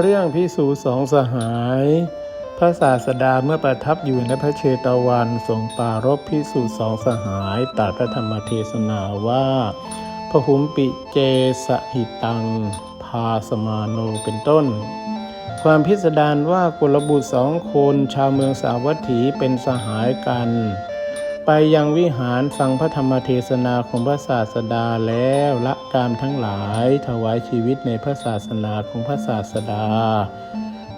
เรื่องพิสูสองสหาย พระศาสดาเมื่อประทับอยู่ในพระเชตวันทรงปรารบพิสูสองสหายตรัสพระธรรมเทศนาว่าพหุมปิเจสหิตัง พาสมาโนเป็นต้น ความพิสดารว่ากุลบุตรสองคนชาวเมืองสาวัตถีเป็นสหายกัน ไปยังวิหารฟังพระธรรมเทศนาของพระศาสดาแล้วละกามทั้งหลายถวายชีวิตในพระศาสนาของพระศาสดา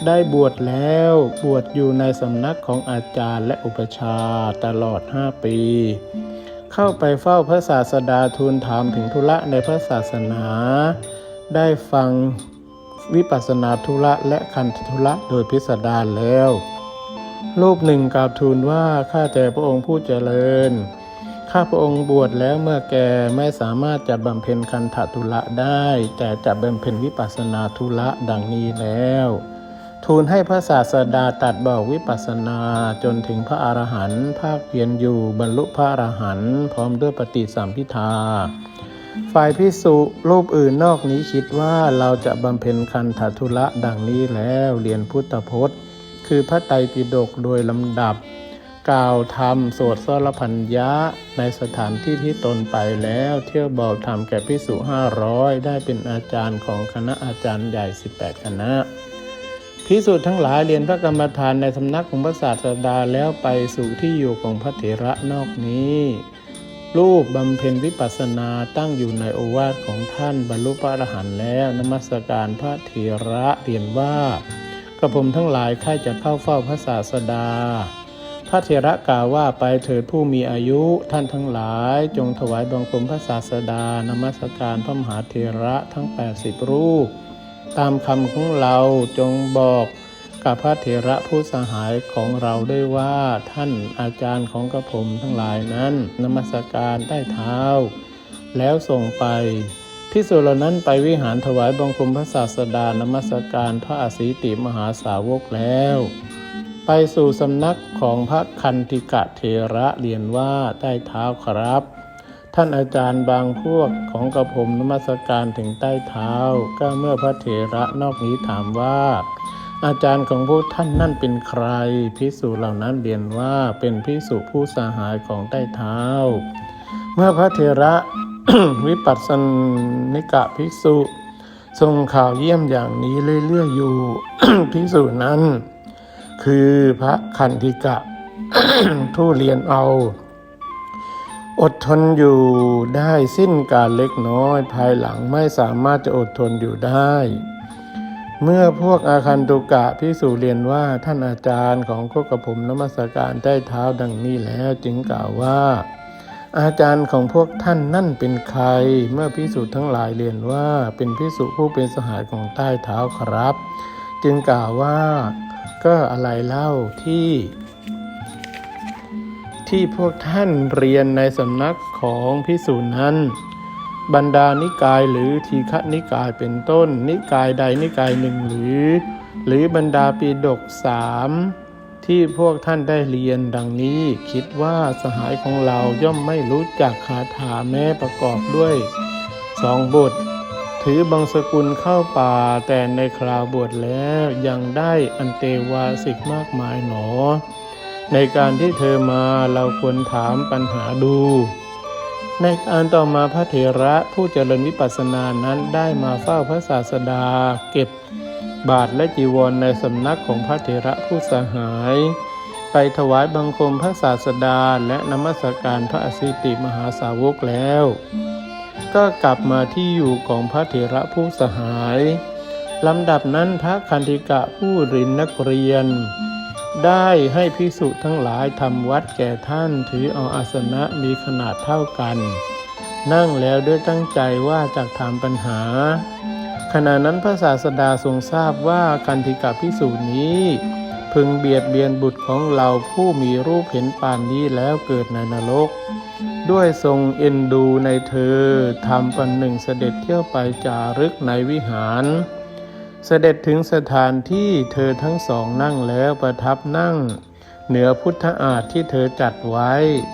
ได้บวชแล้วบวชอยู่ในสำนักของอาจารย์และอุปชาตลอดห้าปี เข้าไปเฝ้าพระศาสดาทูลถามถึงธุระในพระศาสนา ได้ฟังวิปัสสนาธุระและคันธุระโดยพิสดารแล้ว รูปหนึ่งกราบทูลว่าข้าแต่พระองค์ผู้เจริญ ข้าพระองค์บวชแล้วเมื่อแกไม่สามารถจะบำเพ็ญคันธทุระได้ แต่จะบำเพ็ญวิปัสนาธุระดังนี้แล้ว ทูลให้พระศาสดาตัดบอกวิปัสสนาจนถึงพระอรหันต์ภาคเพียรอยู่บรรลุพระอรหันต์พร้อมด้วยปฏิสัมพิทาฝ่ายพิสุรูปอื่นนอกนี้คิดว่าเราจะบำเพ็ญคันธทุระดังนี้แล้วเรียนพุทธพจน์ คือพระไตรปิฎกโดยลำดับ กล่าวธรรมสวดสรพัญญะในสถานที่ที่ตนไปแล้ว เที่ยวบอกธรรมแก่พิสุห้าร้อยได้เป็นอาจารย์ของคณะอาจารย์ใหญ่ 18 คณะพิสุทั้งหลายเรียนพระกรรมฐานในสำนักของพระศาสดาแล้วไปสู่ที่อยู่ของพระเถระนอกนี้รูปบำเพ็ญวิปัสสนาตั้งอยู่ในโอวาทของท่านบรรลุพระอรหันต์แล้วนมัสการพระเถระเรียนว่า กระผมทั้งหลายข้าจะเข้าเฝ้าพระศาสดา พระเถระกล่าวว่าไปเถิดผู้มีอายุท่านทั้งหลายจงถวายบังคมพระศาสดานมัสการพระมหาเถระทั้ง 80 รูป ตามคำของเราจงบอกกับพระเถระผู้สหายของเราด้วยว่าท่านอาจารย์ของกระผมทั้งหลายนั้นนมัสการใต้เท้า แล้วส่งไป พิสุเหล่านั้นไปวิหารถวายบังคมพระศาสดานมัสการพระอสีติมหาสาวกแล้ว ไปสู่สำนักของพระคันติกะเทระเรียนว่าใต้เท้าครับ ท่านอาจารย์บางพวกของกระผมนมัสการถึงใต้เท้า ก็เมื่อพระเถระนอกนี้ถามว่า อาจารย์ของพวกท่านนั่นเป็นใครพิสุเหล่านั้นเรียนว่าเป็นพิสุผู้สหายของใต้เท้า เมื่อพระเถระ วิปัสสนิกะภิกษุ ทรงข่าวเยี่ยมอย่างนี้เรื่อยๆอยู่ ภิกษุนั้น คือพระคันธิกะผู้เรียนเอา อดทนอยู่ได้สิ้นการเล็กน้อย ภายหลังไม่สามารถจะอดทนอยู่ได้ เมื่อพวกอาคันตุกะพิสูเรียนว่าท่านอาจารย์ของพวกกระผมนมัสการใต้เท้าดังนี้แล้วจึงกล่าวว่า อาจารย์ของพวกท่านนั่นเป็นใคร เมื่อพิสูจน์ทั้งหลายเรียนว่าเป็นพิสูจผู้เป็นสหายของใต้เท้าครับ จึงกล่าวว่าก็อะไรเล่าที่ ที่พวกท่านเรียนในสำนักของพิสูจน์นั้น บรรดานิกายหรือทีฆนิกายเป็นต้น นิกายใดนิกายหนึ่งหรือ หรือบรรดาปีดกสาม ที่พวกท่านได้เรียนดังนี้ คิดว่าสหายของเราย่อมไม่รู้จักคาถาแม้ประกอบด้วยสองบท ถือบางสกุลเข้าป่าแต่ในคราวบวชแล้วยังได้อันเตวาสิกมากมายหนอ ในการที่เธอมาเราควรถามปัญหาดู ในการต่อมาพระเถระผู้เจริญวิปัสสนานั้นได้มาเฝ้าพระศาสดาเก็บ บาทและจีวรในสำนักของพระเถระผู้สหาย ไปถวายบังคมพระศาสดาและนมัสการพระอสิติมหาสาวกแล้ว ก็กลับมาที่อยู่ของพระเถระผู้สหายลำดับนั้นพระคันธิกะผู้รินนักเรียน ได้ให้ภิกษุทั้งหลายทำวัดแก่ท่านถือเอาอาสนะมีขนาดเท่ากัน นั่งแล้วด้วยตั้งใจว่าจะถามปัญหา ขณะนั้นพระศาสดาทรงทราบว่าคันธิกะภิกษุนี้ พึงเบียดเบียนบุตรของเราผู้มีรูปเห็นปานนี้แล้วเกิดในนรก ด้วยทรงเอ็นดูในเธอทำปันหนึ่งเสด็จเที่ยวไปจารึกในวิหาร เสด็จถึงสถานที่เธอทั้งสองนั่งแล้วประทับนั่ง เหนือพุทธอาฏที่เธอจัดไว้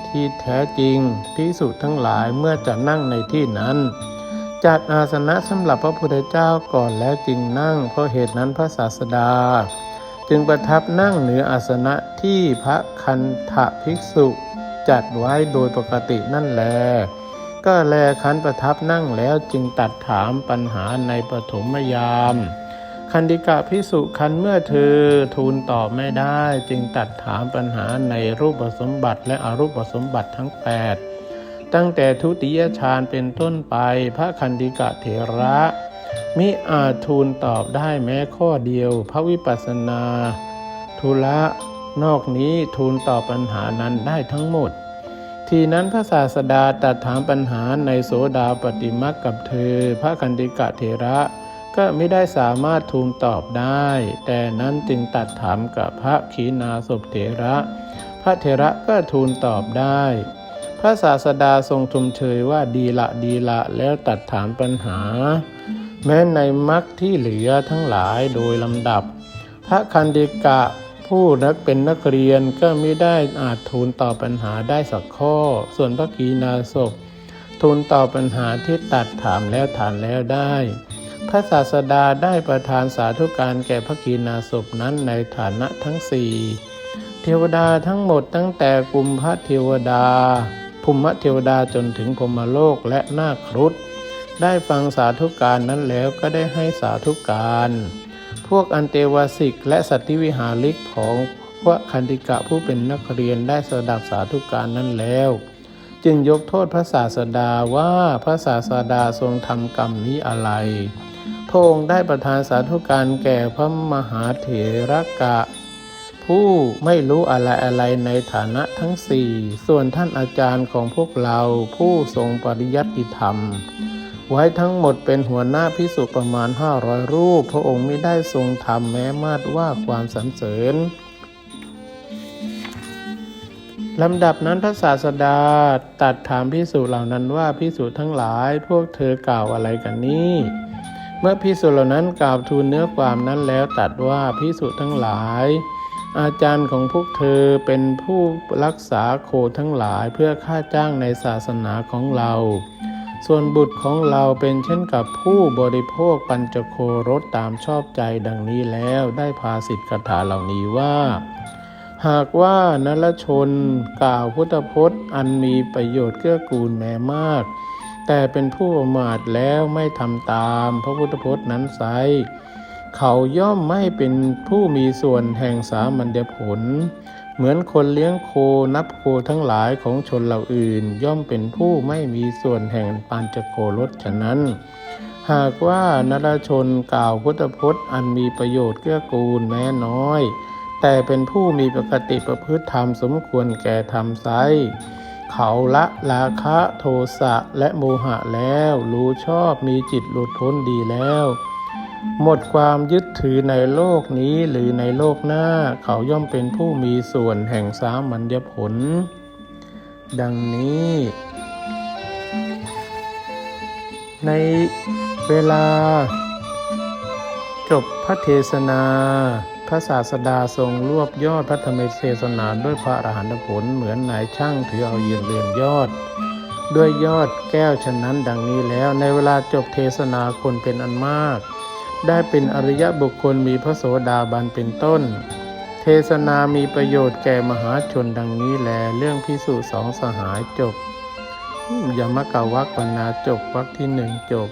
ที่แท้จริงพิสุทั้งหลายเมื่อจะนั่งในที่นั้น จัดอาสนะสำหรับพระพุทธเจ้าก่อนแล้วจึงนั่ง เพราะเหตุนั้นพระศาสดา จึงประทับนั่งเหนืออาสนะที่พระคันธภิกษุจัดไว้โดยปกตินั่นแล ก็แลคันประทับนั่งแล้วจึงตัดถามปัญหาในปฐมยาม คันดิกะพิสุคันเมื่อเธอทูลตอบไม่ได้ จึงตัดถามปัญหาในรูปสมบัติและอรูปสมบัติทั้ง 8 ตั้งแต่ทุติยฌานเป็นต้นไปพระคันดิกะเถระมิอาจทูลตอบได้แม้ข้อเดียว พระวิปัสสนาทุละนอกนี้ทูลตอบปัญหานั้นได้ทั้งหมด ทีนั้นพระศาสดาตัดถามปัญหาในโสดาปฏิมักกับเธอ พระคันดิกะเถระก็ไม่ได้สามารถทูลตอบได้ แต่นั้นจึงตัดถามกับพระขีณาสพเถระ พระเถระก็ทูลตอบได้ พระศาสดาทรงชมเชยว่าดีละดีละแล้วตัดถามปัญหา แม้ในมรรคที่เหลือทั้งหลายโดยลำดับ พระคันดิกะผู้นักเป็นนักเรียนก็ไม่ได้อาจทูลตอบปัญหาได้สักข้อ ส่วนพระกีนาศพทูลตอบปัญหาที่ตัดถามแล้วถามแล้วได้ พระศาสดาได้ประทานสาธุการแก่พระกีนาศพนั้นในฐานะทั้งสี่เทวดาทั้งหมดตั้งแต่กุมพระเทวดา ภูมิเทวดาจนถึงพรมโลกและนาครุฑได้ฟังสาธุการนั้นแล้วก็ได้ให้สาธุการ พวกอันเตวาสิกและสัตติวิหาริกของพระคันติกะผู้เป็นนักเรียนได้สดับสาธุการนั้นแล้ว จึงยกโทษพระศาสดาว่าพระศาสดาทรงทำกรรมนี้อะไรพระองค์ได้ประทานสาธุการแก่พระมหาเถรกะ ผู้ไม่รู้อะไรอะไรในฐานะทั้งสี่ ส่วนท่านอาจารย์ของพวกเราผู้ทรงปริยัติธรรม ไว้ทั้งหมดเป็นหัวหน้าพิสุประมาณ 500 รูป พระองค์ไม่ได้ทรงทำแม้มาดว่าความสรรเสริญลำดับนั้นพระศาสดาตัดถามพิสุเหล่านั้นว่าพิสุทั้งหลายพวกเธอกล่าวอะไรกันนี้ เมื่อพิสุเหล่านั้นกล่าวทูลเนื้อความนั้นแล้วตัดว่าพิสุทั้งหลาย อาจารย์ของพวกเธอเป็นผู้รักษาโคทั้งหลายเพื่อค่าจ้างในศาสนาของเรา ส่วนบุตรของเราเป็นเช่นกับผู้บริโภคปัญจโครสตามชอบใจดังนี้แล้วได้พาสิทธิคาถาเหล่านี้ว่า หากว่านรชนกล่าวพุทธพจน์ อันมีประโยชน์เกื้อกูลแม้มาก แต่เป็นผู้ประมาทแล้วไม่ทำตามพระพุทธพจน์นั้นไซ เขาย่อมไม่เป็นผู้มีส่วนแห่งสามัญญผล เหมือนคนเลี้ยงโคนับโคทั้งหลายของชนเหล่าอื่น ย่อมเป็นผู้ไม่มีส่วนแห่งปัญจโครสฉะนั้น หากว่านรชนกล่าวพุทธพจน์อันมีประโยชน์เกื้อกูลแม้น้อย แต่เป็นผู้มีปกติประพฤติธรรมสมควรแก่ธรรมไซเขาละราคะโทสะและโมหะแล้ว รู้ชอบมีจิตหลุดพ้นดีแล้ว หมดความยึดถือในโลกนี้หรือในโลกหน้า เขาย่อมเป็นผู้มีส่วนแห่งสามัญญผล ดังนี้ ในเวลา จบพระเทศนา พระศาสดาทรงรวบยอดพระธรรมเทศนาด้วยพระอรหันตผลเหมือนนายช่างถือเอายืนเรือนยอดด้วยยอดแก้วฉะนั้นดังนี้แล้วในเวลาจบเทศนาคนเป็นอันมาก ได้เป็นอริยบุคคลมีพระโสดาบันเป็นต้น เทศนามีประโยชน์แก่มหาชนดังนี้แล เรื่องพิสูจสองสหายจบยมกาวักวนาจบวักที่หนึ่งจบ